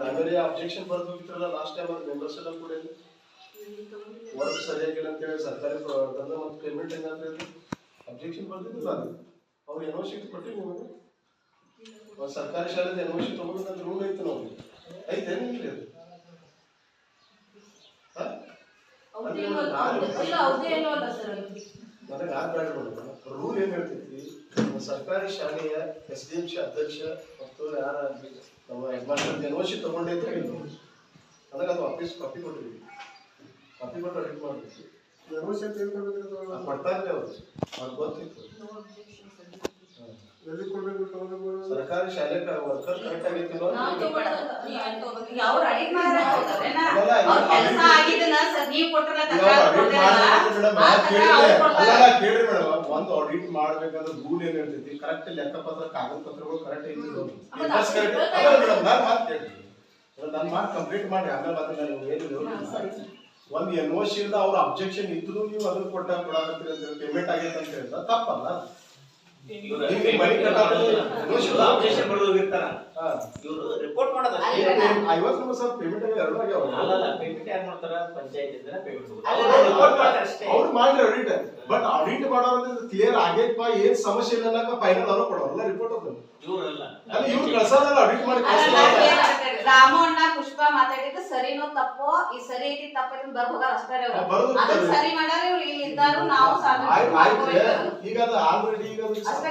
ಆಮೇಲೆ ಅಬ್ಜೆಕ್ಷನ್ ಬರ್ದು ಹೋಗಿದ್ರಲ್ಲ ಲಾಸ್ಟ್ ಟೈಮ್ ಅದು ಮೆಂಬರ್ಸ್ ಎಲ್ಲ ಕೂಡ ವರ್ಕ್ ಸರಿಯಾಗಿಲ್ಲ ಅಂತೇಳಿ ಸರ್ಕಾರಿ ಪ್ರ- ತಂದ ಒಂದು ಪೇಮೆಂಟ್ ಹೆಂಗಾದ್ರೆ ಅಬ್ಜೆಕ್ಷನ್ ಬರ್ದಿದ್ದಿಲ್ಲ ಅದು. ಅವ್ರು ಓ ಸಿ ಕೊಟ್ಟಿವಿ ನಿಮಗೆ? ಸರ್ಕಾರಿ ಶಾಲೆದ ಓ ಸಿ ತಗೊಂಡು ರೂಲ್ ಐತೆ ನಾವು ಐತೆ ಏನಿಲ್ಲ ಅದು? ನನಗೆ ರೂಲ್ ಏನ್ ಹೇಳ್ತೈತಿ ಸರ್ಕಾರಿ ಶಾಲೆಯ ಎಸ್ ಡಿ ಎಂ ಸಿ ಅಧ್ಯಕ್ಷ ಮತ್ತು ಯಾರ ಎನ್ಒಸಿ ತಗೊಂಡೆ ಅಂತ ಹೇಳಿದ್ರು. ನನಗೆ ಅದು ವಾಪಸ್ ಕಾಪಿ ಕೊಟ್ಟಿದ್ವಿ ಕಾಪಿ ಕೊಟ್ಟು ಅಡಿಟ್ ಮಾಡ್ಬೇಕು. ಎನ್ಒಸಿ ಅಂತ ಕೊಡ್ತಾ ಇರಲಿ ಅವರು. ಅವ್ರಿಗೆ ಗೊತ್ತಿತ್ತು. ಸರ್ಕಾರಿ ಶಾಲೆ ವರ್ಕರ್ ಕರೆಕ್ಟ್ ಆಗೈತಿ ನಾವು ತಗೊಳ್ಳೋದಲ್ಲ. ಈಗ ಅವ್ರು ಅಡಿಟ್ ಮಾಡ್ಯಾರ ಹೌದಲ್ಲೇನ? ಅಲ್ಲ, ಇಲ್ಲ, ಅವ್ರ್ ಕೆಲ್ಸ ಅಡಿಟ್- ಆಗಿದ್ದನ್ನ ಸರ್ ನೀವ್ ಕೊಟ್ರಲ್ಲ ಇವಾಗ ತಕರಾರು audit ಕೊಡ್ತೀರಲ್ಲ, ಮಾಡ್ಬೇಕು ಮೇಡಮ್, ಒಂದು ಆಡಿಟ್ ಮಾಡ್ಬೇಕಂದ್ರೆ ರೂಲ್ ಏನ್ ಹೇಳ್ತೈತಿ ಕರೆಕ್ಟ್ ಲೆಕ್ಕಪತ್ರ ಕಾಗದ ಪತ್ರಗಳು ಕರೆಕ್ಟ್ ಐತಿ ಆಮೇಲೆ Papers ಅಲ್ಲ ಮೇಡಮ್ ನಾನು ಮಾತು ಕೇಳ್ರಿ ನನ್ನ ಮಾತು ಕಂಪ್ಲೀಟ್ ಮಾಡಿ ಆಮೇಲೆ ಬಂದ್ರೆ ನೀವು. ಏನು. ಒಂದು ಎನ್ ಓ ಸಿ ಅವ್ರ ಅಬ್ಜೆಕ್ಷನ್ ಇದ್ರು ನೀವು ಅದನ್ನ ಕೊಟ್ಟ ಕೊಡಾಕತ್ತೀರಿ ಅಂತ ಪೇಮೆಂಟ್ ಆಗೈತೆ ಅಂತ ಹೇಳ್ತಾ ತಪ್ಪಲ್ಲ. ಇವರು ರಿಪೋರ್ಟ್ ಐವತ್ತು ನಿಮಿಷ ಪೇಮೆಂಟ್ ಆಗಿ ಎರಡು ಆಗ್ಯಾವ ಅಲ್ಲಲ್ಲ ಪೇಮೆಂಟ್ ಯಾರು ಮಾಡ್ತಾರ ಪಂಚಾಯತ್ ಇಂದ ಪೇಮೆಂಟ್ ಅಲ್ಲ, ರಿಪೋರ್ಟ್ ಮಾಡ್ತಾರೆ ಅಷ್ಟೇ. ಅವ್ರು ಮಾಡ್ರಿ ಆಡಿಟ್ ಬಟ್ ಆಡಿಟ್ ಕ್ಲಿಯರ್ ಆಗೈತಪ್ಪ ಏನ್ ಸಮಸ್ಯೆ ಇಲ್ಲ ಅನ್ನಕ ಫೈನಲ್ ಅವರು ಕೊಡೋಲ್ಲ ರಿಪೋರ್ಟ್ ಅದು. ಇವ್ರಲ್ಲ. ಅಲ್ಲ ಇವ್ರು ಕಳ್ಸಲ್ಲ ಆಡಿಟ್ ಮಾಡಿ ಅಲ್ಲ, ಕಳ್ಸಲ್ಲ ನಾನ್ ಏನ್ ಹೇಳ್ತೇನೆ, ರಾಮು ಅಣ್ಣ ಪುಷ್ಪ ಮಾತಾಡಿದ್ದು ಸರಿನೋ ತಪ್ಪೋ? ಈ ಸರಿ ಐತಿ ತಪ್ಪು ಬರ್ದು ಹೋಗಾರ ಅಷ್ಟೇ ಅವ್ರು. ಅದನ್ನ ಸರಿ ಮಾಡಾರ ಇವ್ರು ಇಲ್ಲಿ ಇದ್ದಾರು ನಾವು. ಈಗ ಅದು ಆಲ್ರೆಡಿ ಈಗ ಅಷ್ಟೇ.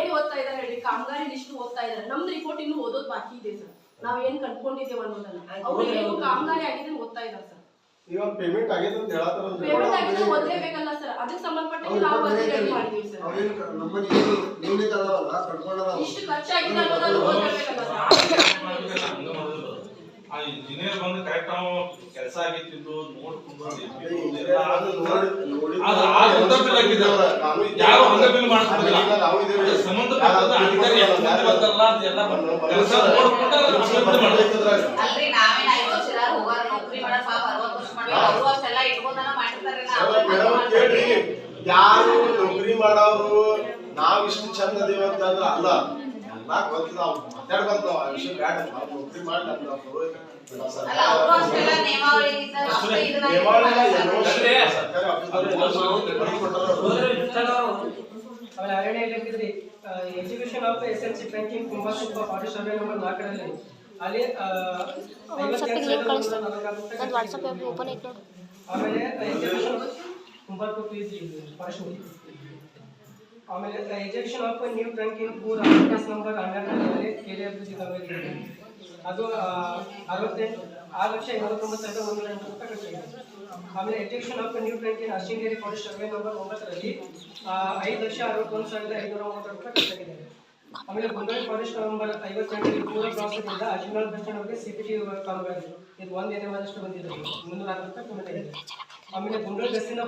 ಏನ್ ಓದ್ತಾ ಇದಾರೆ ಹೇಳಿ? ಕಾಮಗಾರಿ ಲಿಸ್ಟ್ ಓದ್ತಾ ಇದಾರೆ. ನಮ್ದು ರಿಪೋರ್ಟ್ ಇನ್ನು ಓದೋದು ಬಾಕಿ ಇದೆ ಸರ್. ನಾವ್ ಏನ್ ಕಂಡ್ಕೊಂಡಿದ್ದೇವೆ ಅನ್ನೋದನ್ನ. ಅವ್ರು ಏನು ಕಾಮಗಾರಿ ಆಗಿದೆ ಗೊತ್ತಾ ಓದ್ತಾ ಇದಾರೆ ಸರ್. ಇವಾಗ ಪೇಮೆಂಟ್ ಆಗೈತೆ ಅಂತ ಹೇಳತ್ತಾರ ಪೇಮೆಂಟ್ ಆಗಿದೆ ಓದ್ಲೇಬೇಕಲ್ಲ ಸರ್. ಅದಕ್ಕೆ ಸಂಬಂಧಪಟ್ಟಂಗೆ ನಾವು ಅರ್ಜಿ ರೆಡಿ ಮಾಡಿದೀವಿ ಸರ್. ಅವ್ರೇನ್ ಕ- ನಮ್ಮಲ್ಲಿ ಏನು ಯೂನಿಟ್ ಅದಾವಲ್ಲ ಕಟ್ಕೊಂಡದಾವ ಇಷ್ಟು ಖರ್ಚಾಗಿದೆ ಅನ್ನೋದನ್ನ ಓದ್ಲೇಬೇಕಲ್ಲ ಸರ್. ಆ ಇಂಜಿನಿಯರ್ ಬಂದು ಕರೆಕ್ಟ್ ಅವ ಕೆಲಸ ಆಗಿತ್ತು. ಯಾರು ಹಂಗ ಬಿಲ್ ಅಧಿಕಾರಿ ಬರ್ತಾರಲ್ಲ ಅದೆಲ್ಲ ಕೆಲಸ ನೋಡ್ಕೊಂಡು ಅಲ್ರಿ ನಾವೇನ್ ಐದು ವರ್ಷ ಇದಾರ ಹೋಗಾರ ನೌಕರಿ ಮಾಡಾರ ಪಾಪ ಅರವತ್ತು ವರ್ಷ ಮಾಡಿ ಅವರು ಅಷ್ಟೆಲ್ಲ ಇಟ್ಕೊಂಡನ ಮಾಡಿರ್ತಾರೆ ಅಲ್ಲ ಮೇಡಮ್ ಕೇಳ್ರಿ. ಯಾರು ನೌಕರಿ ಮಾಡೋರು ನಾವ್ ಇಷ್ಟು ಚಂದ ದೇವ ಅಂತಂದ್ರ ಅಲ್ಲ. ಎಲ್ಲಾ ಗೊತ್ತಿಲ್ಲ ಅವ್ರು ಮಾತಾಡ್ಬಾರ್ದು ನಾವು ಆ ವಿಷಯ ಬೇಡ ನಾವು ನೌಕರಿ ಮಾಡ್ಲಿ ಅಂತ ನಾವು ಪುರೋಹಿತ. ನಾವು ಅಲ್ಲ ಸರ್ಕಾರ ಅವರು ಅಷ್ಟೆಲ್ಲ ನಿಯಮಾವಳಿ ಇದ್ದಾರೆ ಅಷ್ಟೇ ಇದನ್ನ ದೇವಾಲಯ ಏನೋ ಅಲ್ರಿ. ಸರ್ಕಾರಿ ಆಫೀಸಲ್ಲಿ ಏನೋ ಬರ್ದು ಕೊಟ್ಟಾರ ಅವ್ರು. ಆಮೇಲೆ ಅರಣ್ಯ ಇಲಾಖೆದ್ರಿ education of S L C banking ತುಂಬಾ ತುಂಬ ಪಾಠ ಸರ್ವೆ ನಂಬರ್ ನಾಲ್ಕರಲ್ಲಿ ಅಲ್ಲಿ ಆ, ಐವತ್ತೆರಡು ಸಾವಿರದ ಮುನ್ನೂರ ನಲವತ್ತಾರು ರೂಪಾಯಿ ನಂದು ವಾಟ್ಸಪ್ ಆ್ಯಪ್ ಓಪನ್ ಐತೆ ನೋಡು ಆಮೇಲೆ ಎಜುಕೇಶನ್ ಒಂಬತ್ತು ಫೀಸ್ ಪರ್ಸೆಂಟ್ ಆಮೇಲೆ injection of new trunk in poor case number ಹನ್ನೆರಡರಲ್ಲಿ ಕೆರೆ ಅಭಿವೃದ್ಧಿ ಸಮಿತಿ ಅದು ಅರವತ್ತೆಂಟು ಆರು ಲಕ್ಷ ಐವತ್ತೊಂಬತ್ತು ಸಾವಿರದ ಒಂದು ಎಂಟು ರೂಪಾಯಿ ಕಟ್ಟಿದೆ ಆಮೇಲೆ education of new trunk in Ashwingeri forest survey number ಒಂಬತ್ತರಲ್ಲಿ ಐದು ಲಕ್ಷ ಅರವತ್ತೊಂದು ಸಾವಿರದ ಐನೂರ ಮೂವತ್ತು ರೂಪಾಯಿ ಖರ್ಚಾಗಿದೆ. ಆಮೇಲೆ ಗುಂಡಳಿ ಫಾರೆಸ್ಟ್ ನಂಬರ್ ಐವತ್ತೆಂಟರಲ್ಲಿ ಪೂರ ಅಶ್ವಿನಾಳ್ ಬಸ್ ಸ್ಟ್ಯಾಂಡ್ ಅವರಿಗೆ ಸಿ ಪಿ ಟಿ ಕಾಮಗಾರಿ ಇದು ಒಂದು ಎನ್ ಎಂ ಆದಷ್ಟು ಬಂದಿದೆ. ಮುನ್ನೂರ ನಾಲ್ಕು ರೂಪಾಯಿ ಕಮ್ಮಿ ಆಮೇಲೆ ಗುಂಡಳಿ ಬಸ್ಸಿನ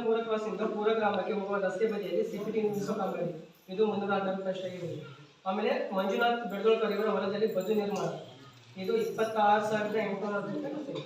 ಪೂರ ಗ್ರಾಮಕ್ಕೆ ಹೋಗುವ ರಸ್ತೆ ಬದಿಯಲ್ಲಿ ಸಿಪಿಟಿ ನಿರ್ಮಿಸುವ ಕಾಮಗಾರಿ ಇದು ಮುನ್ನೂರ ಹನ್ನೆರಡು ರೂಪಾಯಿ ಅಷ್ಟಾಗಿದೆ ಆಮೇಲೆ ಮಂಜುನಾಥ್ ಬೆಳಗೊಳ್ಕರ್ ಇವರ ಹೊಲದಲ್ಲಿ ಬದು ನಿರ್ಮಾಣ ಇದು ಇಪ್ಪತ್ತಾರು ಸಾವಿರದ ಎಂಟುನೂರ ಹತ್ತು ರೂಪಾಯಿ